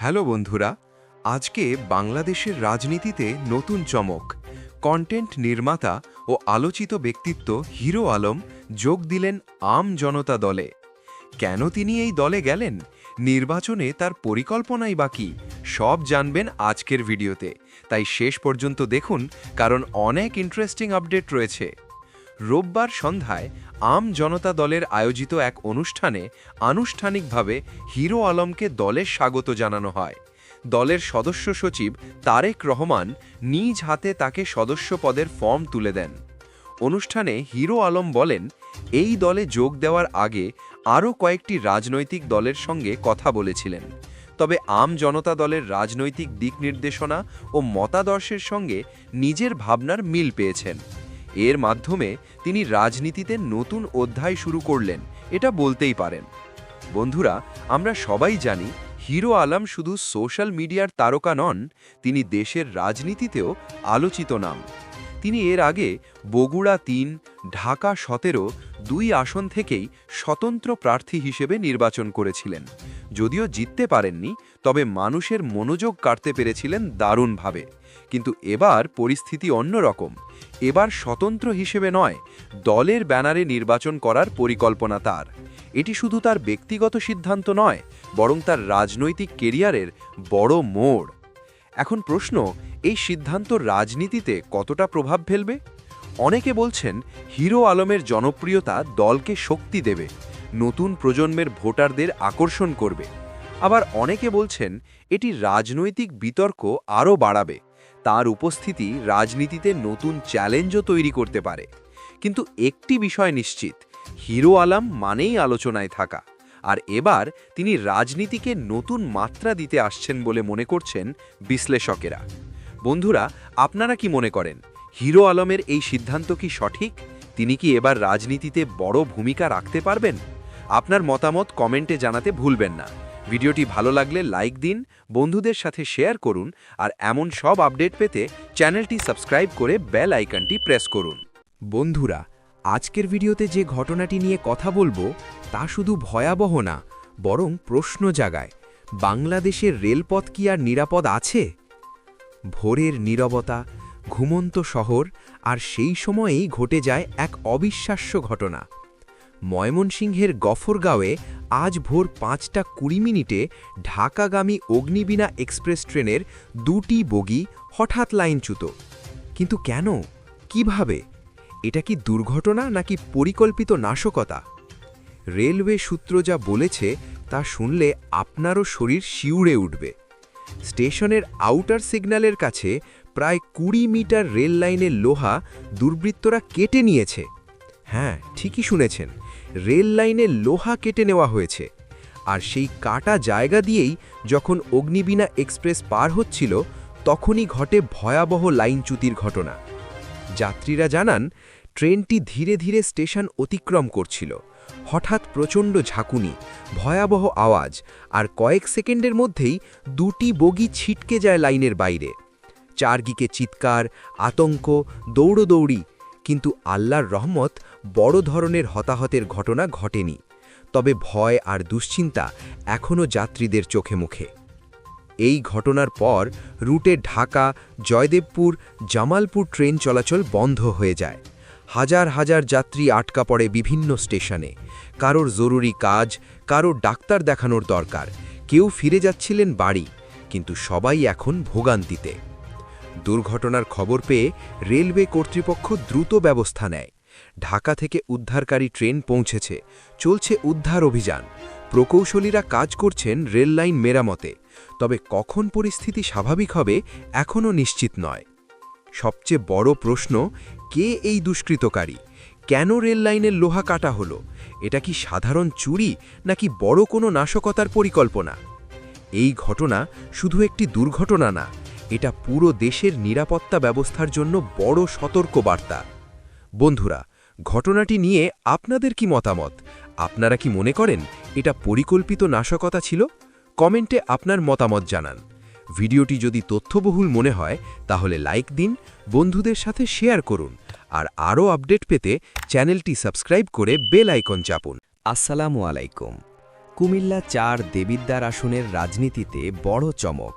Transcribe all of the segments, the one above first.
Hello বন্ধুরা, আজকে বাংলাদেশের রাজনীতিতে নতুন চমক। কন্টেন্ট নির্মাতা ও আলোচিত ব্যক্তিত্ব হিরো আলম যোগ দিলেন আম জনতা দলে। কেন তিনি এই দলে গেলেন? নির্বাচনে তার পরিকল্পনাই বাকি সব জানবেন আজকের ভিডিওতে। তাই শেষ পর্যন্ত দেখুন, কারণ অনেক ইন্টারেস্টিং আপডেট রয়েছে। রোববার সন্ধ্যায় আম জনতা দলের আয়োজিত এক অনুষ্ঠানে আনুষ্ঠানিকভাবে হিরো আলমকে দলের স্বাগত জানানো হয়। দলের সদস্য সচিব তারেক রহমান নিজ হাতে তাকে সদস্য পদের ফর্ম তুলে দেন। অনুষ্ঠানে হিরো আলম বলেন, এই দলে যোগ দেওয়ার আগে আরও কয়েকটি রাজনৈতিক দলের সঙ্গে কথা বলেছিলেন। তবে আম জনতা দলের রাজনৈতিক দিক নির্দেশনা ও মতাদর্শের সঙ্গে নিজের ভাবনার মিল পেয়েছেন। এর মাধ্যমে তিনি রাজনীতিতে নতুন অধ্যায় শুরু করলেন, এটা বলতেই পারেন। বন্ধুরা, আমরা সবাই জানি, হিরো আলম শুধু সোশ্যাল মিডিয়ার তারকা নন, তিনি দেশের রাজনীতিতেও আলোচিত নাম। তিনি এর আগে বগুড়া তিন, ঢাকা সতেরো দুই আসন থেকেই স্বতন্ত্র প্রার্থী হিসেবে নির্বাচন করেছিলেন। যদিও জিততে পারেননি, তবে মানুষের মনোযোগ কাটতে পেরেছিলেন দারুণভাবে। কিন্তু এবার পরিস্থিতি অন্যরকম। এবার স্বতন্ত্র হিসেবে নয়, দলের ব্যানারে নির্বাচন করার পরিকল্পনা তার। এটি শুধু তার ব্যক্তিগত সিদ্ধান্ত নয়, বরং তার রাজনৈতিক কেরিয়ারের বড় মোড়। এখন প্রশ্ন, এই সিদ্ধান্ত রাজনীতিতে কতটা প্রভাব ফেলবে? অনেকে বলছেন, হিরো আলমের জনপ্রিয়তা দলকে শক্তি দেবে, নতুন প্রজন্মের ভোটারদের আকর্ষণ করবে। আবার অনেকে বলছেন, এটি রাজনৈতিক বিতর্ক আরও বাড়াবে। তার উপস্থিতি রাজনীতিতে নতুন চ্যালেঞ্জও তৈরি করতে পারে। কিন্তু একটি বিষয় নিশ্চিত, হিরো আলম মানেই আলোচনায় থাকা। আর এবার তিনি রাজনীতিকে নতুন মাত্রা দিতে আসছেন বলে মনে করছেন বিশ্লেষকেরা। বন্ধুরা, আপনারা কি মনে করেন, হিরো আলমের এই সিদ্ধান্ত কি সঠিক? তিনি কি এবার রাজনীতিতে বড় ভূমিকা রাখতে পারবেন? আপনার মতামত কমেন্টে জানাতে ভুলবেন না। ভিডিওটি ভালো লাগলে লাইক দিন, বন্ধুদের সাথে শেয়ার করুন, আর এমন সব আপডেট পেতে চ্যানেলটি সাবস্ক্রাইব করে বেল আইকনটি প্রেস করুন। বন্ধুরা, আজকের ভিডিওতে যে ঘটনাটি নিয়ে কথা বলব, তা শুধু ভয়াবহ না, বরং প্রশ্ন জাগায়। বাংলাদেশের রেলপথ কি আর নিরাপদ আছে? ভোরের নীরবতা, ঘুমন্ত শহর, আর সেই সময়েই ঘটে যায় এক অবিশ্বাস্য ঘটনা। ময়মনসিংহের গফরগাঁওয়ে আজ ভোর পাঁচটা কুড়ি মিনিটে ঢাকাগামী অগ্নিবীণা এক্সপ্রেস ট্রেনের দুটি বগি হঠাৎ লাইনচ্যুত কিন্তু কেন? কীভাবে? এটা কি দুর্ঘটনা নাকি পরিকল্পিত নাশকতা? রেলওয়ে সূত্র যা বলেছে তা শুনলে আপনারও শরীর শিউড়ে উঠবে। স্টেশনের আউটার সিগন্যালের কাছে প্রায় কুড়ি মিটার রেল লাইনের লোহা দুর্বৃত্তরা কেটে নিয়েছে। হ্যাঁ ঠিকই শুনেছেন। রেল লাইনের লোহা কেটে নেওয়া হয়েছে। আর সেই কাটা জায়গা দিয়েই যখন অগ্নিবীণা এক্সপ্রেস পার হচ্ছিল, তখনই ঘটে ভয়াবহ লাইনচ্যুতির ঘটনা। যাত্রীরা জানান, ট্রেনটি ধীরে ধীরে স্টেশন অতিক্রম করছিল। হঠাৎ প্রচণ্ড ঝাঁকুনি, ভয়াবহ আওয়াজ, আর কয়েক সেকেন্ডের মধ্যেই দুটি বগি ছিটকে যায় লাইনের বাইরে। চারগিকে চিৎকার, আতঙ্ক, দৌড়দৌড়ি কিন্তু আল্লাহর রহমত বড় ধরনের হতাহতের ঘটনা ঘটেনি। তবে ভয় আর দুশ্চিন্তা এখনও যাত্রীদের চোখে মুখে। এই ঘটনার পর রুটে ঢাকা, জয়দেবপুর, জামালপুর ট্রেন চলাচল বন্ধ হয়ে যায়। হাজার হাজার যাত্রী আটকা পড়ে বিভিন্ন স্টেশনে। কারোর জরুরি কাজ, কারোর ডাক্তার দেখানোর দরকার। কেউ ফিরে যাচ্ছিলেন বাড়ি, কিন্তু সবাই এখন ভোগান্তিতে। দুর্ঘটনার খবর পেয়ে রেলওয়ে কর্তৃপক্ষ দ্রুত ব্যবস্থা নেয়। ঢাকা থেকে উদ্ধারকারী ট্রেন পৌঁছেছে। চলছে উদ্ধার অভিযান। প্রকৌশলীরা কাজ করছেন রেল লাইন মেরামতে। তবে কখন পরিস্থিতি স্বাভাবিক হবে এখনও নিশ্চিত নয়। সবচেয়ে বড় প্রশ্ন, কে এই দুষ্কৃতকারী? কেন রেল লাইনের লোহা কাটা হলো? এটা কি সাধারণ চুরি নাকি বড় কোনো নাশকতার পরিকল্পনা? এই ঘটনা শুধু একটি দুর্ঘটনা না এটা পুরো দেশের নিরাপত্তা ব্যবস্থার জন্য বড় সতর্ক বার্তা বন্ধুরা, ঘটনাটি নিয়ে আপনাদের কি মতামত? আপনারা কি মনে করেন এটা পরিকল্পিত নাশকতা ছিল? কমেন্টে আপনার মতামত জানান। ভিডিওটি যদি তথ্যবহুল মনে হয়, তাহলে লাইক দিন, বন্ধুদের সাথে শেয়ার করুন, আর আরও আপডেট পেতে চ্যানেলটি সাবস্ক্রাইব করে বেল আইকন চাপুন। আসসালামু আলাইকুম। কুমিল্লা চার দেবিদ্বার আসনের রাজনীতিতে বড় চমক।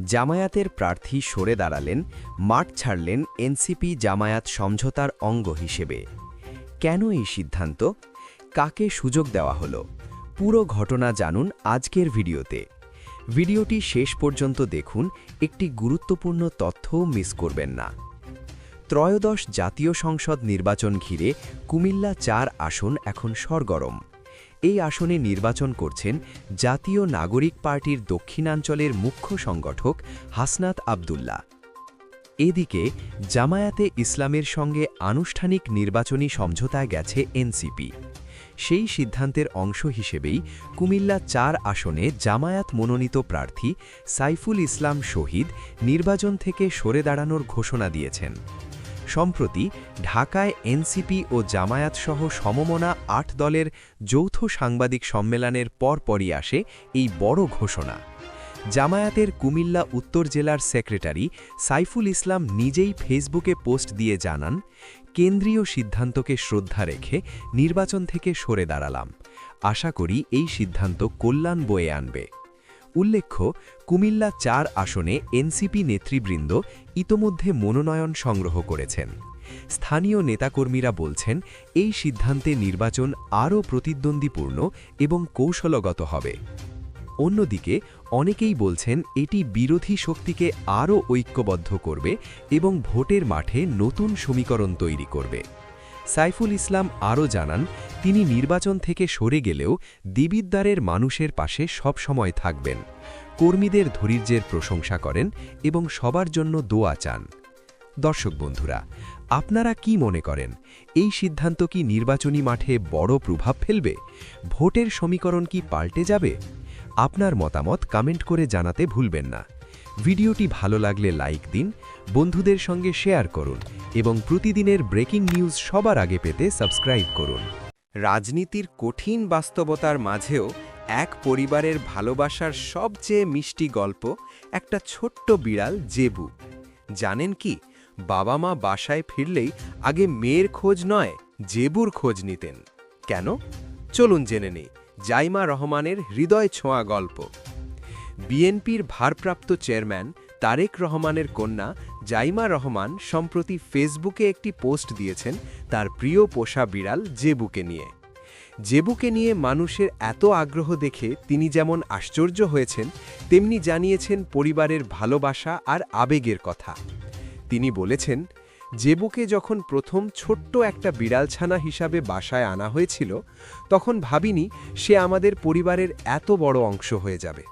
জামায়াতের প্রার্থী সরে দাঁড়ালেন, মাঠ ছাড়লেন এনসিপি জামায়াত সমঝোতার অঙ্গ হিসেবে। কেন এই সিদ্ধান্ত? কাকে সুযোগ দেওয়া হলো? পুরো ঘটনা জানুন আজকের ভিডিওতে। ভিডিওটি শেষ পর্যন্ত দেখুন, একটি গুরুত্বপূর্ণ তথ্যও মিস করবেন না। ত্রয়োদশ জাতীয় সংসদ নির্বাচন ঘিরে কুমিল্লা চার আসন এখন সরগরম। এই আসনে নির্বাচন করছেন জাতীয় নাগরিক পার্টির দক্ষিণাঞ্চলের মুখ্য সংগঠক হাসনাত আবদুল্লাহ। এদিকে জামায়াতে ইসলামের সঙ্গে আনুষ্ঠানিক নির্বাচনী সমঝোতায় গেছে এনসিপি। সেই সিদ্ধান্তের অংশ হিসেবেই কুমিল্লা চার আসনে জামায়াত মনোনীত প্রার্থী সাইফুল ইসলাম শহীদ নির্বাচন থেকে সরে দাঁড়ানোর ঘোষণা দিয়েছেন। সম্প্রতি ঢাকায় এনসিপি ও জামায়াত সহ সমমনা আট দলের যৌথ সাংবাদিক সম্মেলনের পরপরই আসে এই বড় ঘোষণা। জামায়াতের কুমিল্লা উত্তর জেলার সেক্রেটারি সাইফুল ইসলাম নিজেই ফেসবুকে পোস্ট দিয়ে জানান, কেন্দ্রীয় সিদ্ধান্তকে শ্রদ্ধা রেখে নির্বাচন থেকে সরে দাঁড়ালাম। আশা করি এই সিদ্ধান্ত কল্যাণ বয়ে আনবে। উল্লেখ্য, কুমিল্লা চার আসনে এনসিপি নেতৃবৃন্দ ইতোমধ্যে মনোনয়ন সংগ্রহ করেছেন। স্থানীয় নেতাকর্মীরা বলছেন, এই সিদ্ধান্তে নির্বাচন আরও প্রতিদ্বন্দ্বীপূর্ণ এবং কৌশলগত হবে। অন্যদিকে, অনেকেই বলছেন, এটি বিরোধী শক্তিকে আরও ঐক্যবদ্ধ করবে এবং ভোটের মাঠে নতুন সমীকরণ তৈরি করবে। সাইফুল ইসলাম আরও জানান, তিনি নির্বাচন থেকে সরে গেলেও দিবিদ্দারের মানুষের পাশে সবসময় থাকবেন। কর্মীদের ধৈর্যের প্রশংসা করেন এবং সবার জন্য দোয়া চান। দর্শক বন্ধুরা, আপনারা কি মনে করেন, এই সিদ্ধান্ত কি নির্বাচনী মাঠে বড় প্রভাব ফেলবে? ভোটের সমীকরণ কি পাল্টে যাবে? আপনার মতামত কমেন্ট করে জানাতে ভুলবেন না। ভিডিওটি ভালো লাগলে লাইক দিন, বন্ধুদের সঙ্গে শেয়ার করুন এবং প্রতিদিনের ব্রেকিং নিউজ সবার আগে পেতে সাবস্ক্রাইব করুন। রাজনীতির কঠিন বাস্তবতার মাঝেও এক পরিবারের ভালোবাসার সবচেয়ে মিষ্টি গল্প একটা ছোট্ট বিড়াল জেবু। জানেন কি বাবা মা বাসায় ফিরলেই আগে মেয়ের খোঁজ নয়, জেবুর খোঁজ নিতেন। কেন? চলুন জেনে নেই। জাইমা রহমানের হৃদয় ছোঁয়া গল্প। বিএনপির ভারপ্রাপ্ত চেয়ারম্যান তারেক রহমানের কন্যা জাইমা রহমান সম্প্রতি ফেসবুকে একটি পোস্ট দিয়েছেন তার প্রিয় পোষা বিড়াল জেবুকে নিয়ে। জেবুকে নিয়ে মানুষের এত আগ্রহ দেখে তিনি যেমন আশ্চর্য হয়েছেন, তেমনি জানিয়েছেন পরিবারের ভালোবাসা আর আবেগের কথা। তিনি বলেছেন, জেবুকে যখন প্রথম ছোট্ট একটা বিড়ালছানা হিসাবে বাসায় আনা হয়েছিল, তখন ভাবিনি সে আমাদের পরিবারের এত বড় অংশ হয়ে যাবে।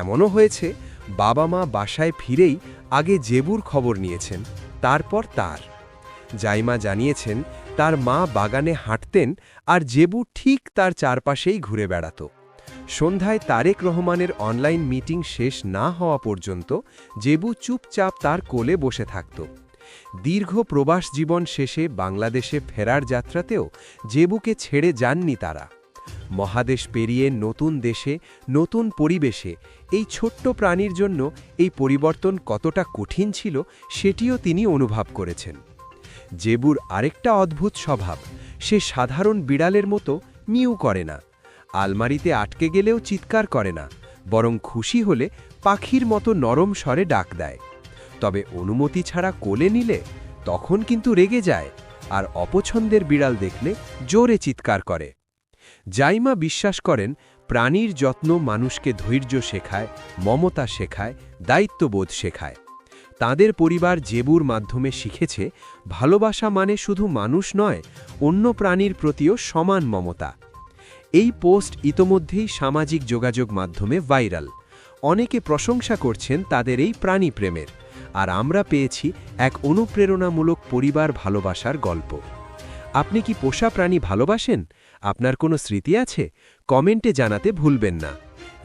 এমনও হয়েছে বাবা মা বাসায় ফিরেই আগে জেবুর খবর নিয়েছেন, তারপর তার। জাইমা জানিয়েছেন, তার মা বাগানে হাঁটতেন আর জেবু ঠিক তার চারপাশেই ঘুরে বেড়াত। সন্ধ্যায় তারেক রহমানের অনলাইন মিটিং শেষ না হওয়া পর্যন্ত জেবু চুপচাপ তার কোলে বসে থাকত। দীর্ঘ প্রবাস জীবন শেষে বাংলাদেশে ফেরার যাত্রাতেও জেবুকে ছেড়ে যাননি তারা। মহাদেশ পেরিয়ে নতুন দেশে, নতুন পরিবেশে, এই ছোট্ট প্রাণীর জন্য এই পরিবর্তন কতটা কঠিন ছিল সেটিও তিনি অনুভব করেছেন। জেবুর আরেকটা অদ্ভুত স্বভাব, সে সাধারণ বিড়ালের মতো মিউ করে না, আলমারিতে আটকে গেলেও চিৎকার করে না, বরং খুশি হলে পাখির মতো নরম স্বরে ডাক দেয়। তবে অনুমতি ছাড়া কোলে নিলে তখন কিন্তু রেগে যায়, আর অপছন্দের বিড়াল দেখলে জোরে চিৎকার করে। জাইমা বিশ্বাস করেন, প্রাণীর যত্ন মানুষকে ধৈর্য শেখায়, মমতা শেখায়, দায়িত্ববোধ শেখায়। তাদের পরিবার জেবুর মাধ্যমে শিখেছে, ভালোবাসা মানে শুধু মানুষ নয়, অন্য প্রাণীর প্রতিও সমান মমতা। এই পোস্ট ইতোমধ্যেই সামাজিক যোগাযোগ মাধ্যমে ভাইরাল। অনেকে প্রশংসা করছেন তাদের এই প্রাণী প্রেমের। আর আমরা পেয়েছি এক অনুপ্রেরণামূলক পরিবার ভালোবাসার গল্প। আপনি কি পোষা প্রাণী ভালোবাসেন? আপনার কোনো স্মৃতি আছে? কমেন্টে জানাতে ভুলবেন না।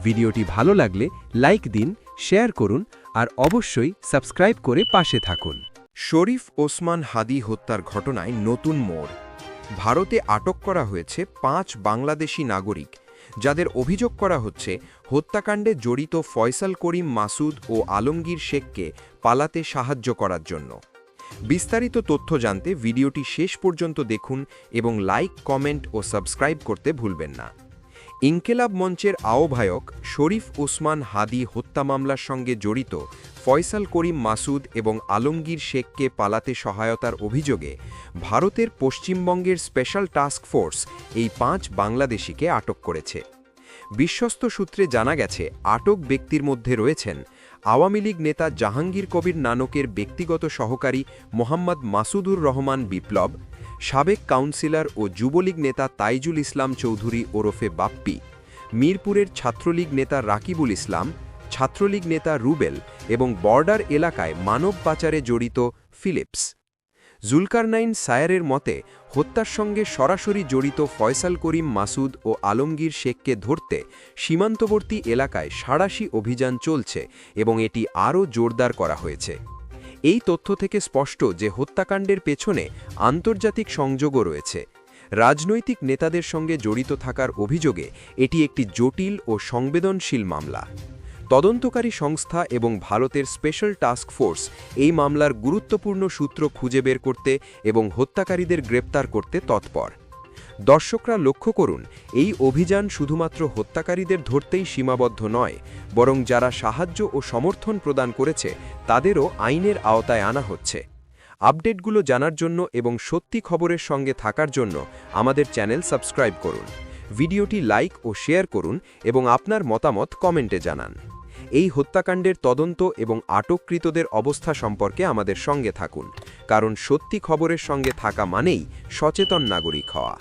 ভিডিওটি ভালো লাগলে লাইক দিন, শেয়ার করুন আর অবশ্যই সাবস্ক্রাইব করে পাশে থাকুন। শরীফ ওসমান হাদি হত্যার ঘটনায় নতুন মোড়। ভারতে আটক করা হয়েছে পাঁচ বাংলাদেশি নাগরিক, যাদের অভিযোগ করা হচ্ছে হত্যাকাণ্ডে জড়িত ফয়সাল করিম মাসুদ ও আলমগীর শেখকে পালাতে সাহায্য করার জন্য। বিস্তারিত তথ্য জানতে ভিডিওটি শেষ পর্যন্ত দেখুন এবং লাইক, কমেন্ট ও সাবস্ক্রাইব করতে ভুলবেন না। ইনকেলাব মঞ্চের আহ্বায়ক শরীফ ওসমান হাদি হত্যা মামলার সঙ্গে জড়িত ফয়সাল করিম মাসুদ এবং আলমগীর শেখকে পালাতে সহায়তার অভিযোগে ভারতের পশ্চিমবঙ্গের স্পেশাল টাস্ক ফোর্স এই পাঁচ বাংলাদেশিকে আটক করেছে। বিশ্বস্ত সূত্রে জানা গেছে, আটক ব্যক্তির মধ্যে রয়েছেন আওয়ামী লীগ নেতা জাহাঙ্গীর কবির নানকের ব্যক্তিগত সহকারী মোহাম্মদ মাসুদুর রহমান বিপ্লব, সাবেক কাউন্সিলর ও যুবলীগ নেতা তাইজুল ইসলাম চৌধুরী ওরফে বাপ্পি, মিরপুরের ছাত্রলীগ নেতা রাকিবুল ইসলাম, ছাত্রলীগ নেতা রুবেল এবং বর্ডার এলাকায় মানব পাচারে জড়িত ফিলিপস। জুলকারনাইন সায়ারের মতে, হত্যার সঙ্গে সরাসরি জড়িত ফয়সাল করিম মাসুদ ও আলমগীর শেখকে ধরতে সীমান্তবর্তী এলাকায় সাড়াশি অভিযান চলছে এবং এটি আরও জোরদার করা হয়েছে। এই তথ্য থেকে স্পষ্ট যে হত্যাকাণ্ডের পেছনে আন্তর্জাতিক সংযোগও রয়েছে। রাজনৈতিক নেতাদের সঙ্গে জড়িত থাকার অভিযোগে এটি একটি জটিল ও সংবেদনশীল মামলা। তদন্তকারী সংস্থা এবং ভারতের স্পেশাল টাস্ক ফোর্স এই মামলার গুরুত্বপূর্ণ সূত্র খুঁজে বের করতে এবং হত্যাকারীদের গ্রেপ্তার করতে তৎপর। দর্শকরা লক্ষ্য করুন, এই অভিযান শুধুমাত্র হত্যাকারীদের ধরতেই সীমাবদ্ধ নয়, বরং যারা সাহায্য ও সমর্থন প্রদান করেছে, তাদেরও আইনের আওতায় আনা হচ্ছে। আপডেটগুলো জানার জন্য এবং সত্যি খবরের সঙ্গে থাকার জন্য আমাদের চ্যানেল সাবস্ক্রাইব করুন। ভিডিওটি লাইক ও শেয়ার করুন এবং আপনার মতামত কমেন্টে জানান। এই হত্যাকাণ্ডের তদন্ত এবং আটককৃতদের অবস্থা সম্পর্কে আমাদের সঙ্গে থাকুন, কারণ সত্যি খবরের সঙ্গে থাকা মানেই সচেতন নাগরিক হওয়া।